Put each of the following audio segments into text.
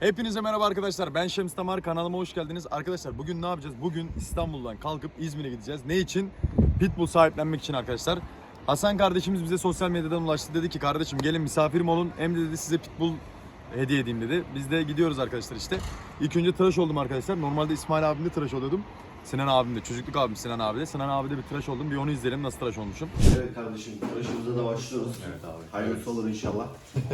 Hepinize merhaba arkadaşlar. Ben Şems Tamar. Kanalıma hoş geldiniz. Arkadaşlar bugün ne yapacağız? Bugün İstanbul'dan kalkıp İzmir'e gideceğiz. Ne için? Pitbull sahiplenmek için arkadaşlar. Hasan kardeşimiz bize sosyal medyadan ulaştı. Dedi ki kardeşim gelin misafirim olun. Hem de dedi size Pitbull hediye edeyim dedi. Biz de gidiyoruz arkadaşlar işte. İlk önce tıraş oldum arkadaşlar. Normalde İsmail abimde tıraş oluyordum. Sinan abim de, çocukluk abim Sinan abi de. Sinan abi de bir tıraş oldum. Bir onu izleyelim nasıl tıraş olmuşum. Evet kardeşim, tıraşımıza da başlıyoruz. Evet abi. Hayırlısı olur inşallah.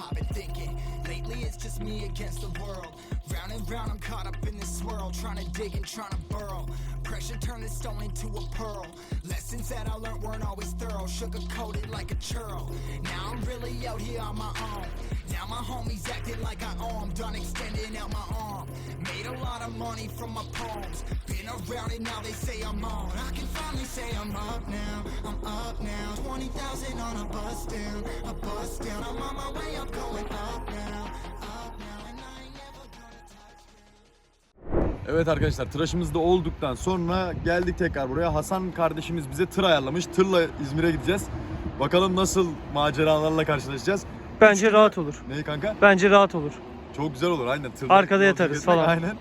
I've been thinking, lately it's just me against the world. Round and round, I'm caught up in this swirl, trying to dig and trying to burrow. Pressure turned this stone into a pearl. Lessons that I learned weren't always thorough, sugar coated like a churl. Now I'm really out here on my own. Now my homies acting like I owe 'em, done extending out my arm. Made a lot of money from my poems. Been around it, now they say I'm on. I can finally say I'm up now, I'm up now. 20,000 on a bus down, a bus down. I'm on my way up, going up now, up now. And I ain't never gonna touch Evet arkadaşlar tıraşımız da olduktan sonra geldik tekrar buraya. Hasan kardeşimiz bize tır ayarlamış. Tırla İzmir'e gideceğiz. Bakalım nasıl maceralarla karşılaşacağız. Bence rahat olur. Neyi kanka? Bence rahat olur. Çok güzel olur aynen. Tırla Arkada yatarız falan. Aynen.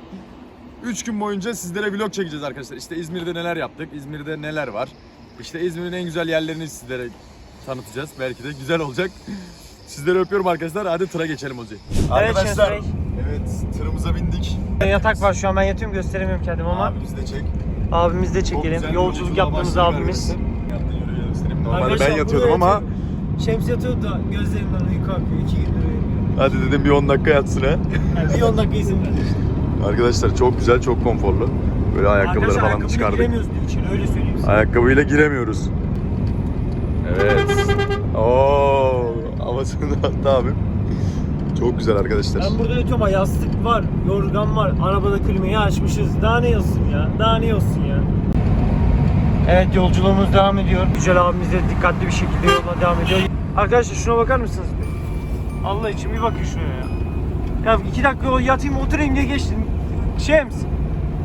3 gün boyunca sizlere vlog çekeceğiz arkadaşlar. İşte İzmir'de neler yaptık, İzmir'de neler var. İşte İzmir'in en güzel yerlerini sizlere tanıtacağız. Belki de güzel olacak. Sizleri öpüyorum arkadaşlar. Hadi tıra geçelim o zaman. Arkadaşlar, Şems evet tırımıza bindik. Yatak var şu an ben yatıyorum gösteremiyorum kendimi ama Abimiz de çek. abimiz de çekelim. Yolculuk yaptığımız abimiz. arkadaşlar. Yattın yürü göstereyim. Normalde Arkadaşlar, ben yatıyordum burada ama. Şems yatıyordu da gözlerimden uyku akıyor. İki gündür uyumuyorum. Hadi dedim bir 10 dakika yatsın ha. Yani bir 10 dakika izin ver işte. Arkadaşlar çok güzel, çok konforlu. Böyle ayakkabıları Arkadaşlar falan ayakkabıyla çıkardık. giremiyoruz diyor için öyle söyleyeyim size. Ayakkabıyla giremiyoruz. Evet. Oo, havasını attı abim. Çok güzel arkadaşlar. Ben burada yatıyorum ama yastık var, yorgan var, arabada klimayı açmışız. Daha ne olsun ya? Daha ne olsun ya? Evet yolculuğumuz devam ediyor. Yücel abimiz de dikkatli bir şekilde yoluna devam ediyor. Arkadaşlar şuna bakar mısınız? Allah için bir bakın şuna ya. Ya iki dakika o yatayım oturayım diye geçtim. Şems.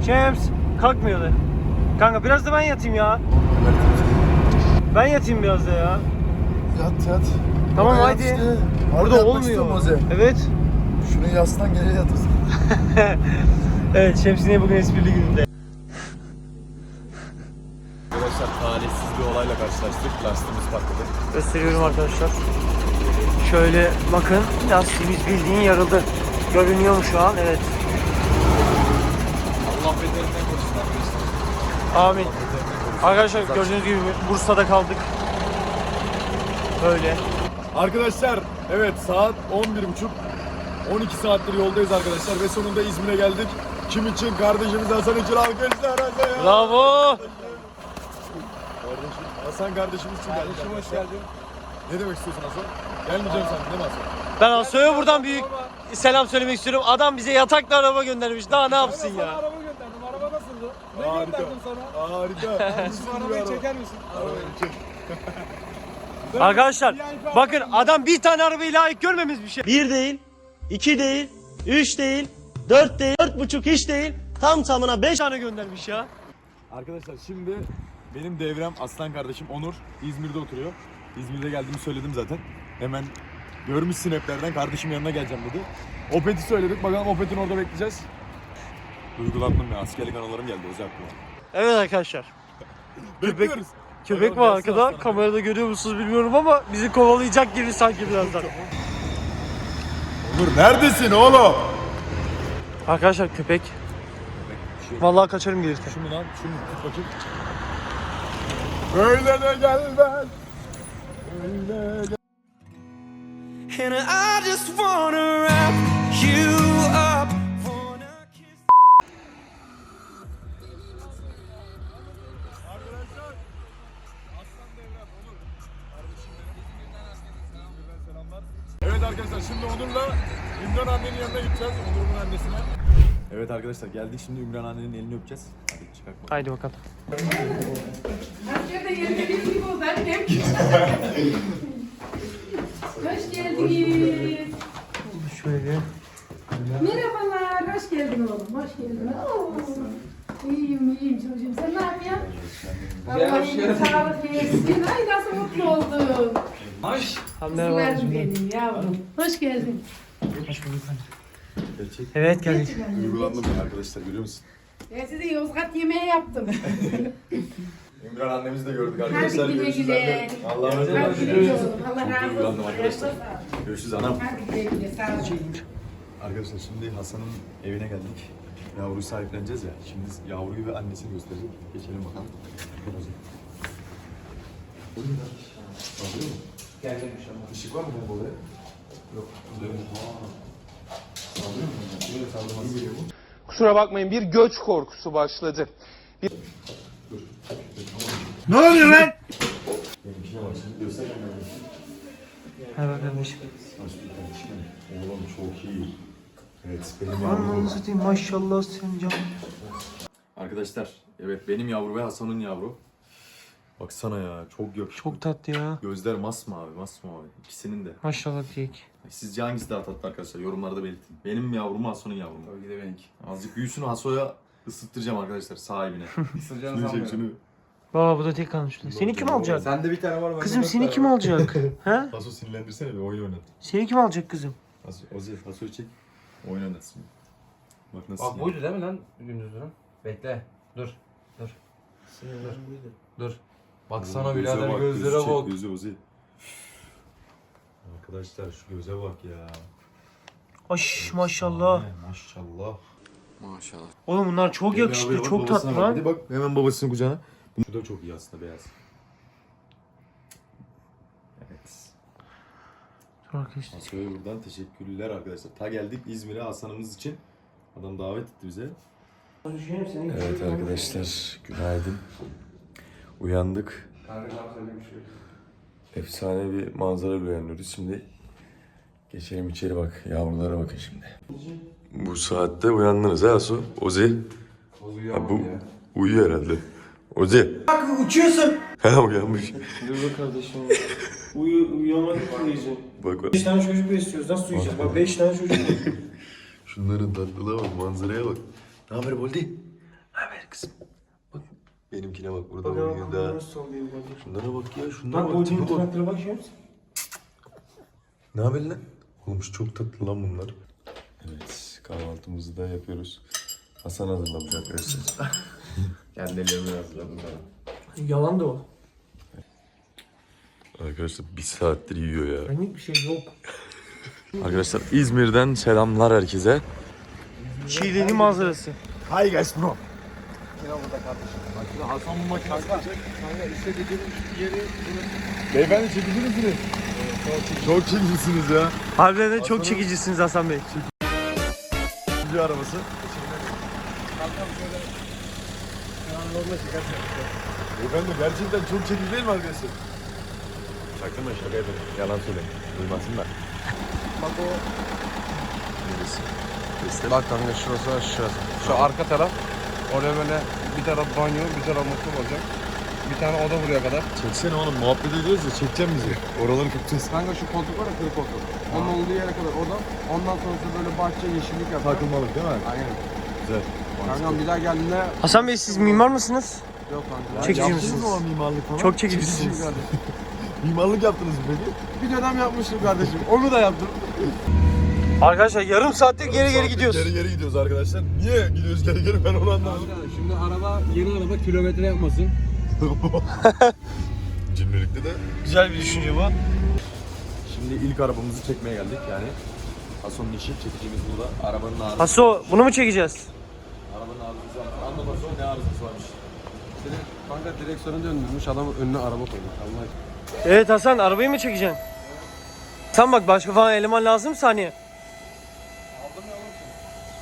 Şems. Kalkmıyordu. Kanka biraz da ben yatayım ya. Ben yatayım biraz da ya. Yat yat. Tamam Oraya haydi. yat işte. Burada yatmak olmuyor. istiyorum Oze. Evet. Şunu yaslan geriye yatırsın. Evet Şems'in yine bugün esprili gününde. Arkadaşlar talihsiz bir olayla karşılaştık. Lastiğimiz patladı. Gösteriyorum arkadaşlar. Şöyle bakın lastiğimiz bildiğin yarıldı. Görünüyor mu şu an? Evet. Allah beterinden korusun arkadaşlar. Amin. Arkadaşlar gördüğünüz gibi Bursa'da kaldık. Böyle. Arkadaşlar evet saat 11.30 12 saattir yoldayız arkadaşlar ve sonunda İzmir'e geldik. Kim için? Kardeşimiz Hasan için alkışlar Hasan. Bravo. Kardeşim, Hasan kardeşimiz için geldik. hoş geldin. Ne demek istiyorsun Hasan? Gelmeyeceğim sen mi Hasan? Ben Asoy'a buradan büyük selam söylemek istiyorum. Adam bize yatakla araba göndermiş. Daha ne yapsın ya? Araba gönderdim. Araba nasıldı? Ne Harika. gönderdim sana? Harika. Şu arabayı çeker misin? Arabayı çek. Arkadaşlar bakın adam bir tane arabayı layık görmemiz bir şey. Bir değil, iki değil, üç değil, dört değil, dört buçuk hiç değil. Tam tamına beş tane göndermiş ya. Arkadaşlar şimdi benim devrem Aslan kardeşim Onur İzmir'de oturuyor. İzmir'de geldiğimi söyledim zaten. Hemen görmüş snaplerden kardeşim yanına geleceğim dedi. Opet'i söyledik. Bakalım Opet'in orada bekleyeceğiz. Duygulandım ya. Askerlik anılarım geldi özel aklıma. Evet arkadaşlar. Bekliyoruz. Köpek var arkada. Kamerada görüyor musunuz bilmiyorum ama bizi kovalayacak gibi sanki birazdan. Onur neredesin oğlum? Arkadaşlar köpek. Vallahi kaçarım gelirken. Şunu lan, şunu tut bakayım. Böyle de gelmez. And I just wanna wrap you up. Wanna kiss Arkadaşlar, Aslan Devrem, Onur. Kardeşim benim. Selamlar. Evet arkadaşlar, şimdi Onur'la Ümran annenin yanına gideceğiz. Onur'un annesine. Evet arkadaşlar, geldik şimdi Ümran annenin elini öpeceğiz. Hadi çıkart bakalım. Haydi bakalım. Yerine hem Hoş geldiniz. Şöyle Merhabalar, hoş geldin oğlum, hoş geldin. Oo, iyiyim, iyiyim çocuğum. Sen ne yapıyorsun? Allah'ım sağlık versin. Ay nasıl mutlu oldum. Merhaba. Kızlarım benim yavrum. Hoş geldin. Gerçek. Evet geldik. Duygulandım ben arkadaşlar görüyor musun? Ben size Yozgat yemeği yaptım. İmran annemizi de gördük Hadi arkadaşlar. güle Görüşürüz güle. anne. Allah'a emanet Hadi olun. güle güle oğlum. Allah Çok razı duygulandım olsun. arkadaşlar. Görüşürüz anam. Hadi güle güle, sağ ol. Arkadaşlar şimdi Hasan'ın evine geldik. Yavruyu sahipleneceğiz ya. Şimdi yavruyu ve annesini gösterecek. Geçelim bakalım. Geldim inşallah. Işık var mı bu odaya? Yok. Yok. Saldırıyor mu? Yok saldırmaz. geliyor bu? Kusura bakmayın bir göç korkusu başladı. Benimkine bak şimdi göster kendine. Merhaba kardeşim. Nasıl bir kardeşim? Oğlum çok iyi. Evet benim Ananı yavrum. satayım maşallah sen can. Arkadaşlar evet benim yavru ve Hasan'ın yavru. Baksana ya çok yakışıklı. Çok tatlı ya. Gözler masmavi masmavi. İkisinin de. Maşallah diyek. Sizce hangisi daha tatlı arkadaşlar? Yorumlarda belirtin. Benim yavrum mu Hasan'ın yavru mu? Tabii de benimki. Azıcık büyüsün Haso'ya ısıttıracağım arkadaşlar sahibine. Isıracağını çek şunu. Baba bu da tek kalmış. Seni kim alacak? Sende bir tane var. bende Kızım dört seni tane kim var. alacak? He? Haso sinirlendirsene bir oyun oynat. Seni kim alacak kızım? Haso, Ozi, Haso'yu çek. Oyun oynatsın. Bak nasıl Bak buydu değil mi lan gündüzün? Bekle. Dur. Dur. Dur. Dur. Baksana birader bak, gözlere gözü çek, bak. Gözü Ozi. Arkadaşlar şu göze bak ya. Aş maşallah. Ay, Maşallah. Maşallah. Oğlum bunlar çok yakışıklı, Bak, çok babasına tatlı bak. lan. Hadi bak hemen babasının kucağına. Bu da çok iyi aslında beyaz. Evet. Dur arkadaşlar. Haso'ya buradan teşekkürler arkadaşlar. Ta geldik İzmir'e Hasan'ımız için. Adam davet etti bize. Evet arkadaşlar günaydın. Uyandık. Efsane bir manzara uyanıyoruz şimdi. Geçelim içeri bak. Yavrulara bakın şimdi. Bu saatte uyandınız ha Su? Ozi. Ha, bu uyuyor herhalde. Ozi. Bak uçuyorsun. Ha uyanmış. Dur be kardeşim. Uyu, uyuyamadık ki uyuyacağım. Bak bak. 5 tane çocuk besliyoruz. Nasıl uyuyacağız? Bak 5 tane çocuk. Şunların tatlılığa bak, manzaraya bak. Ne haber Boldi? Ne haber kızım? Bak benimkine bak burada Bak uyuyor bak da. nasıl sallıyor bak. Şunlara bak ya, şunlara Bak bak. bu tipe bak. şimdi. Ne haber lan? Oğlum şu çok tatlı lan bunlar. Evet, kahvaltımızı da yapıyoruz. Hasan hazırlamış arkadaşlar. Kendi ellerimle hazırladım ben. Yalan da o. Arkadaşlar bir saattir yiyor ya. Benlik bir şey yok. Arkadaşlar İzmir'den selamlar herkese. Şiilenin manzarası. Hi guys bro. Hasan bu makine çekecek. Kanka işte dediğim yeri Beyefendi çekici misiniz? Çok çekicisiniz ya. Harbiden de çok çekicisiniz Hasan Bey. Bir arabası. Efendim gerçekten çok çekici değil mi arkadaşlar? Sakın da şaka yapın. Yalan söyleyin. Duymasınlar. Bak o Neresi? Bak kanka şurası şurası. Şu arka taraf. Oraya böyle bir taraf banyo, bir taraf mutfak olacak. Bir tane oda buraya kadar. Çeksene oğlum muhabbet ediyoruz ya çekeceğim bizi. Oraları kapatacağız. Kanka şu koltuk var ya kırık koltuk. Onun olduğu yere kadar oda. Ondan sonrası böyle bahçe, yeşillik yapacak. Takılmalık değil mi? Aynen. Güzel. Kanka bir daha geldiğinde Hasan Bey siz mimar mısınız? yok kanka. Çekici Yaptınız misiniz? mı o mimarlık falan? Çok çekicisiniz. Mimarlık yaptınız mı peki? Bir dönem yapmıştım kardeşim. Onu da yaptım. Arkadaşlar yarım saattir geri geri gidiyoruz. Geri geri gidiyoruz arkadaşlar. Niye gidiyoruz geri geri ben onu anlamadım. Şimdi araba, yeni araba kilometre yapmasın. Cimrilikte de. Güzel bir düşünce bu. Şimdi ilk arabamızı çekmeye geldik yani. Hason'un işi çekicimiz burada. Arabanın arızası. Haso bunu mu çekeceğiz? Arabanın arızası var. Anla Haso ne arızası varmış. Kanka direksiyonu döndürmüş, adam önüne araba koymuş. Allah. Evet Hasan arabayı mı çekeceksin? Sen bak başka falan eleman lazım saniye.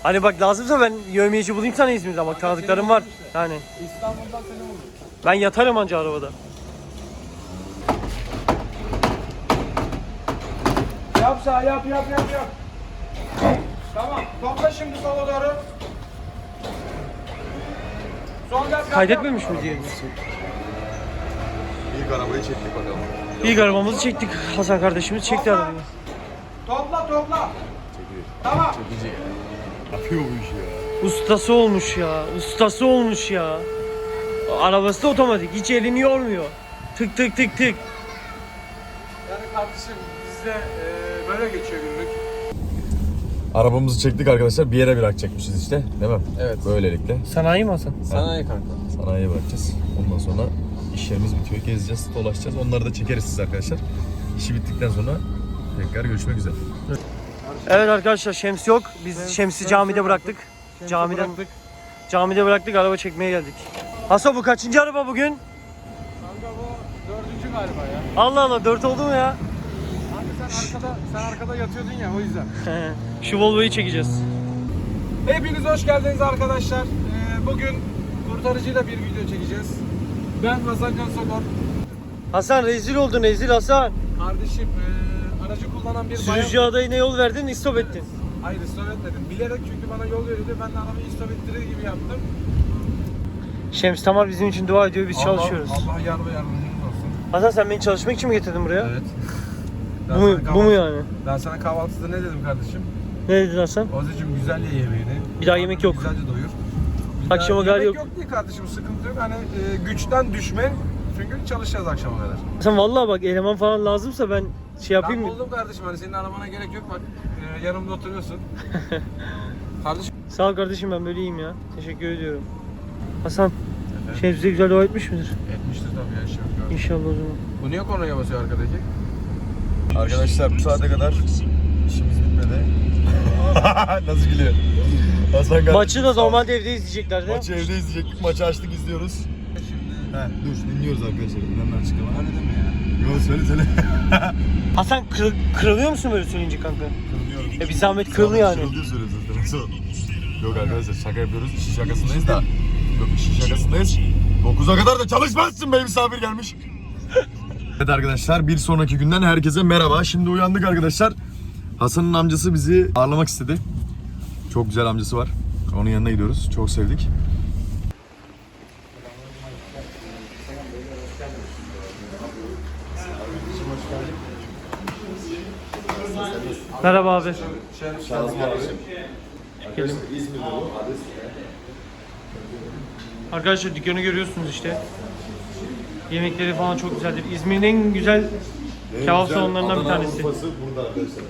Hani bak lazımsa ben yövmeyeci bulayım sana İzmir'den bak tanıdıklarım var. Yani İstanbul'dan seni buldum. Ben yatarım anca arabada. Yap sağ yap yap yap yap. Tamam. Topla şimdi sola doğru. Son yap. Kaydetmemiş mi diye. İlk arabayı çektik bakalım. İlk arabamızı çektik Hasan kardeşimiz çekti arabayı. Topla topla. Çekiyor Tamam. Çekici ya. Yapıyor bu işi ya. Ustası olmuş ya. Ustası olmuş ya. Arabası da otomatik. Hiç elini yormuyor. Tık tık tık tık. Yani kardeşim bizde böyle geçiyor günlük. Arabamızı çektik arkadaşlar. Bir yere bırakacakmışız işte. Değil mi? Evet. Böylelikle. Sanayi mi Hasan? Sanayi kanka. Sanayiye bırakacağız. Ondan sonra işlerimiz bitiyor. Gezeceğiz, dolaşacağız. Onları da çekeriz siz arkadaşlar. İşi bittikten sonra tekrar görüşmek üzere. Evet arkadaşlar Şems yok. Biz Şems'i camide bıraktık. Camiden bıraktık. camide bıraktık. Araba çekmeye geldik. Hasan bu kaçıncı araba bugün? Kanka bu dördüncü galiba ya. Allah Allah dört oldu mu ya? Abi sen arkada, sen arkada yatıyordun ya o yüzden. Şu Volvo'yu çekeceğiz. Hepiniz hoş geldiniz arkadaşlar. Ee, bugün kurtarıcıyla bir video çekeceğiz. Ben Hasan Can Sokor. Hasan rezil oldun rezil Hasan. Kardeşim ee, aracı kullanan bir Sürücü adayına yol verdin istop ettin. Hayır istop etmedim. Bilerek çünkü bana yol veriyordu. Ben de arabayı istop ettirir gibi yaptım. Şems Tamar bizim için dua ediyor biz Allah- çalışıyoruz. Allah yar ve yardımcımız olsun. Hasan sen beni çalışmak için mi getirdin buraya? Evet. Bu, mu, bu kahvaltı- mu yani? Ben sana kahvaltıda ne dedim kardeşim? Ne dedin Hasan? Ozacığım güzel ye yemeğini. Bir daha yemek yok. Güzelce doyur. Bir Akşama daha gar yemek yok. yok değil kardeşim sıkıntı yok. Hani e, güçten düşme. Çünkü çalışacağız akşama kadar. Hasan vallahi bak eleman falan lazımsa ben şey yapayım Ben mı? buldum kardeşim hani senin arabana gerek yok bak. E, yanımda oturuyorsun. kardeşim Sağ ol kardeşim ben böyle iyiyim ya. Teşekkür ediyorum. Hasan Şems bize güzel dua etmiş midir? etmiştir tabii ya şey yok. İnşallah o zaman. Bu niye kornaya basıyor arkadaki? Arkadaşlar bu saate kadar işimiz bitmedi. Nasıl gülüyor? Hasan kardeşim. Maçı da normalde evde izleyecekler değil mi? Maçı evde izleyecektik. Maçı açtık izliyoruz. Şimdi He, dur dinliyoruz arkadaşlar. Dinlenme açıklama. öyle deme ya. Yok söyle söyle. Hasan kır- kırılıyor musun böyle söyleyince kanka? Kırılıyorum. E bir zahmet kırıl yani. Kırılıyor. Nasıl? Yok arkadaşlar şaka yapıyoruz. İşin şakasındayız da. Yok işin şakasındayız. 9'a kadar da çalışmazsın be misafir gelmiş. evet arkadaşlar bir sonraki günden herkese merhaba. Şimdi uyandık arkadaşlar. Hasan'ın amcası bizi ağırlamak istedi. Çok güzel amcası var. Onun yanına gidiyoruz. Çok sevdik. Merhaba abi. Gelin. Arkadaşlar dükkanı görüyorsunuz işte. Yemekleri falan çok güzeldir. İzmir'in en güzel kebap salonlarından bir tanesi. burada arkadaşlar.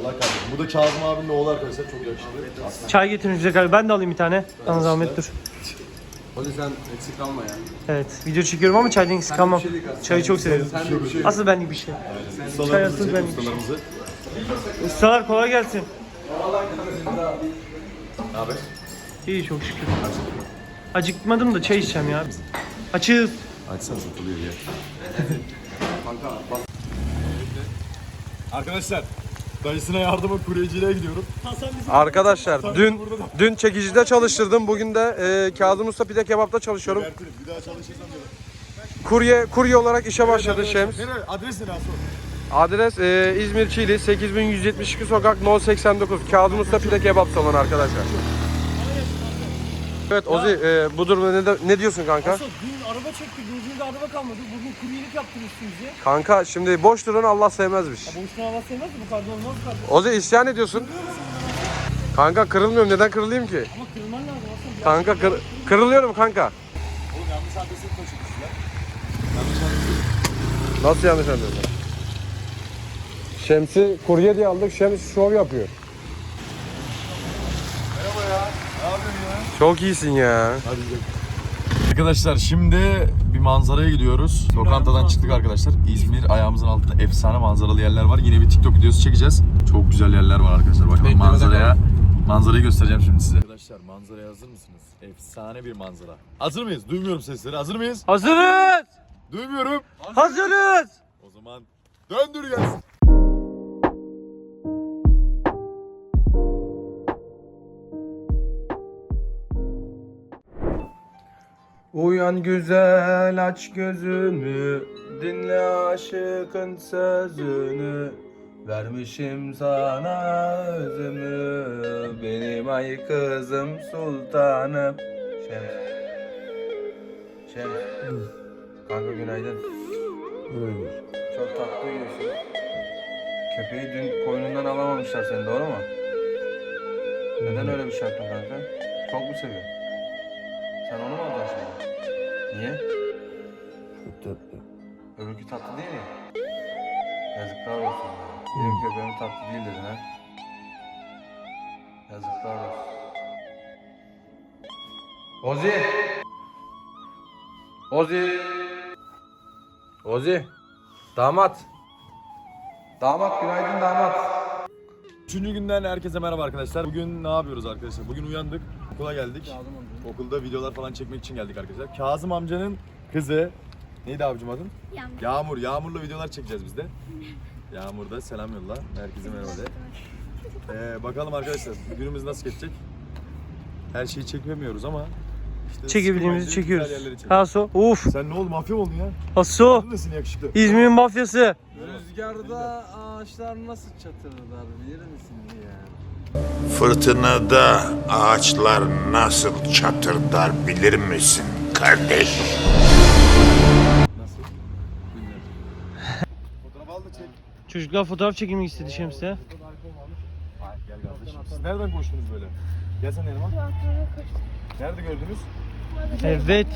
Allah kardeşim. Bu da Kazım abinin oğlu arkadaşlar çok yakışıklı. Çay getirin bize galiba. Ben de alayım bir tane. Sana zahmet dur. O yüzden eksik kalma ya. Evet video çekiyorum ama çaydan eksik kalmam. Çayı çok severim. Sen de bir şey Asıl benlik bir şey. Ustalarımızı asıl çek, ben- ustalarımızı. Ustalar kolay gelsin. Ne haber? İyi çok şükür. Acıkmadım da çay içeceğim ya. Açız. Açsana satılıyor ya. Arkadaşlar dayısına yardıma kuryeciliğe gidiyorum. Arkadaşlar dün dün çekicide çalıştırdım. Bugün de e, Kazım Usta Pide Kebap'ta çalışıyorum. Bir daha çalışırsam. Kurye kurye olarak işe başladı Şems. Nereye? Adres ne Aso? Adres e, İzmir Çiğli 8172 sokak No 89 Kazım Usta Pide Kebap salonu arkadaşlar. Evet Ozi e, bu durumda ne, de- ne diyorsun kanka? Asıl dün araba çektik, gözümüzde araba kalmadı. Bugün kuryelik yaptırmışsınız ya. Kanka şimdi boş duran Allah sevmezmiş. Boşuna hava sevmez mi? Bu kadar olmaz kardeşim. Ozi isyan ediyorsun. Kanka kırılmıyorum neden kırılayım ki? Ama kırman lazım aslında. Kanka kır- kırılıyorum kanka. Oğlum yanlış adresi taşımışlar. Nasıl yanlış anlıyorsun? Şems'i kurye diye aldık. Şems şov yapıyor. Merhaba ya. Ne yapıyorsun ya? Çok iyisin ya. Hadi gidelim. Arkadaşlar şimdi bir manzaraya gidiyoruz. Lokantadan çıktık arkadaşlar. İzmir ayağımızın altında efsane manzaralı yerler var. Yine bir TikTok videosu çekeceğiz. Çok güzel yerler var arkadaşlar. Beklemede manzaraya. Manzarayı göstereceğim şimdi size. Arkadaşlar manzaraya hazır mısınız? Efsane bir manzara. Hazır mıyız? Duymuyorum sesleri. Hazır mıyız? Hazırız! Duymuyorum. Hazırız! O zaman döndür gelsin. Uyan güzel aç gözünü. Dinle aşıkın sözünü. Vermişim sana özümü. Benim ay kızım sultanım. Şems Şems Kanka günaydın. Çok tatlı uyuyorsun Köpeği dün koynundan alamamışlar seni doğru mu? Neden öyle bir şey yaptın kanka? Çok mu seviyorsun? Sen onu mu alacaksın Niye? Öbürkü tatlı değil mi? Yazıklar olsun. ya. Benim köpeğim tatlı değil dedin ha. Yazıklar olsun. Ozi! Ozi! Ozi! Damat! Damat günaydın damat. Üçüncü günden herkese merhaba arkadaşlar. Bugün ne yapıyoruz arkadaşlar? Bugün uyandık, okula geldik. Okulda videolar falan çekmek için geldik arkadaşlar. Kazım amcanın kızı, neydi abicim adın? Yağmur. Yağmur. Yağmur'la videolar çekeceğiz biz de. Yağmur da selam yolla. Herkese merhaba de. Ee, bakalım arkadaşlar günümüz nasıl geçecek? Her şeyi çekemiyoruz ama işte Çekebildiğimizi çekiyoruz. güzel çekiyoruz. Haso. Uf. Sen ne oldu mafya mı oldun ya? Haso. Neredesin yakışıklı? İzmir'in mafyası. Rüzgarda ağaçlar nasıl çatırlar bilir misin ya? Fırtınada ağaçlar nasıl çatırdar bilir misin kardeş? Nasıl? Bilmiyorum. Fotoğraf al da çek. Çocuklar fotoğraf çekilmek istedi Şems'te. Gel kardeşim. Siz nereden koştunuz böyle? Gel sen yanıma. Nerede gördünüz? Evet.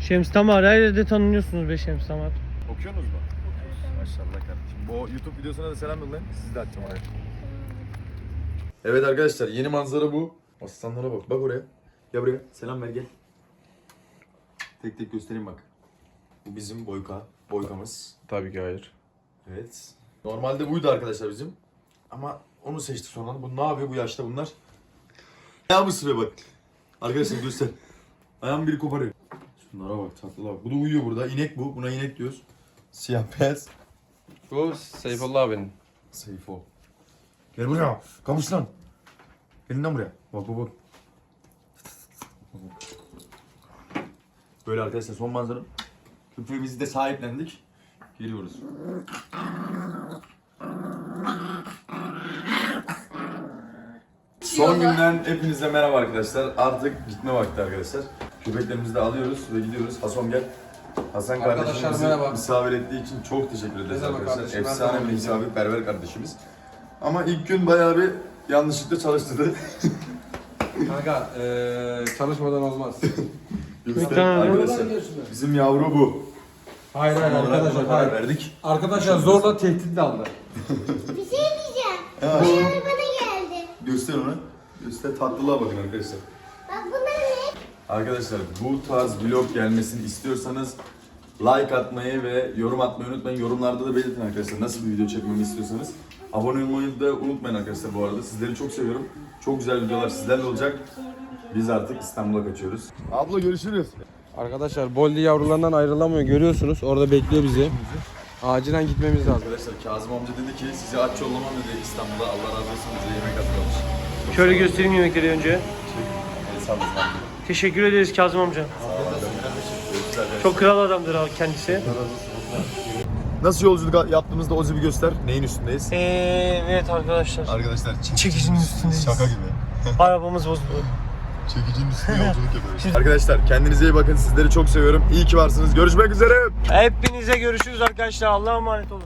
Şems Tamar her yerde tanınıyorsunuz be Şems Tamar. Okuyorsunuz mu? Maşallah kardeşim. Bu YouTube videosuna da selam yollayın. Sizi de atacağım oraya. Evet arkadaşlar yeni manzara bu. Aslanlara bak. Bak oraya. Gel buraya. Selam ver gel. Tek tek göstereyim bak. Bu bizim Boyka. Boykamız. Tabii ki hayır. Evet. Normalde buydu arkadaşlar bizim. Ama onu seçtik sonra. Bu ne yapıyor bu yaşta bunlar? Ayağımı ısırıyor bak. Arkadaşlar göster. Ayağımı biri koparıyor. Şunlara bak tatlılar bak. Bu da uyuyor burada. İnek bu. Buna inek diyoruz. Siyah beyaz. Bu Seyfullah abinin. Seyfo. Gel buraya. Kamış lan. Elinden buraya. Bak bak bak. Böyle arkadaşlar son manzara. Köpeğimizi de sahiplendik. Geliyoruz. Son günden hepinize merhaba arkadaşlar. Artık gitme vakti arkadaşlar. Köpeklerimizi de alıyoruz ve gidiyoruz. Hasan gel. Hasan Arkadaşlar kardeşimiz bizi merhaba. misafir ettiği için çok teşekkür ederiz demek arkadaşlar. kardeşim, Efsane bir bekliyorum. misafirperver kardeşimiz. Ama ilk gün bayağı bir yanlışlıkla çalıştırdı. Kanka eee çalışmadan olmaz. Göster arkadaşlar. Bizim yavru bu. hayır hayır Ona arkadaşlar karar hayır. verdik. Arkadaşlar zorla tehditle aldı. Bir şey diyeceğim. Bir arabada geldi. göster onu. Göster tatlılığa bakın arkadaşlar. Bak bunlar ne? Arkadaşlar bu tarz vlog gelmesini istiyorsanız like atmayı ve yorum atmayı unutmayın. Yorumlarda da belirtin arkadaşlar nasıl bir video çekmemi istiyorsanız. Abone olmayı da unutmayın arkadaşlar bu arada. Sizleri çok seviyorum. Çok güzel videolar sizlerle olacak. Biz artık İstanbul'a kaçıyoruz. Abla görüşürüz. Arkadaşlar Bolli yavrularından ayrılamıyor görüyorsunuz. Orada bekliyor bizi. Acilen gitmemiz lazım. Arkadaşlar Kazım amca dedi ki sizi aç yollamam dedi İstanbul'a. Allah razı olsun bize yemek hazırlamış. Şöyle göstereyim yemekleri önce. Teşekkür ederiz Kazım amca. Çok kral adamdır abi kendisi. Nasıl yolculuk yaptığımızda Ozi bir göster. Neyin üstündeyiz? Evet arkadaşlar. Arkadaşlar Çekicinin üstündeyiz. şaka gibi. Arabamız bozuldu. Çekicinin üstünde yolculuk yapıyoruz. Arkadaşlar kendinize iyi bakın. Sizleri çok seviyorum. İyi ki varsınız. Görüşmek üzere. Hepinize görüşürüz arkadaşlar. Allah'a emanet olun.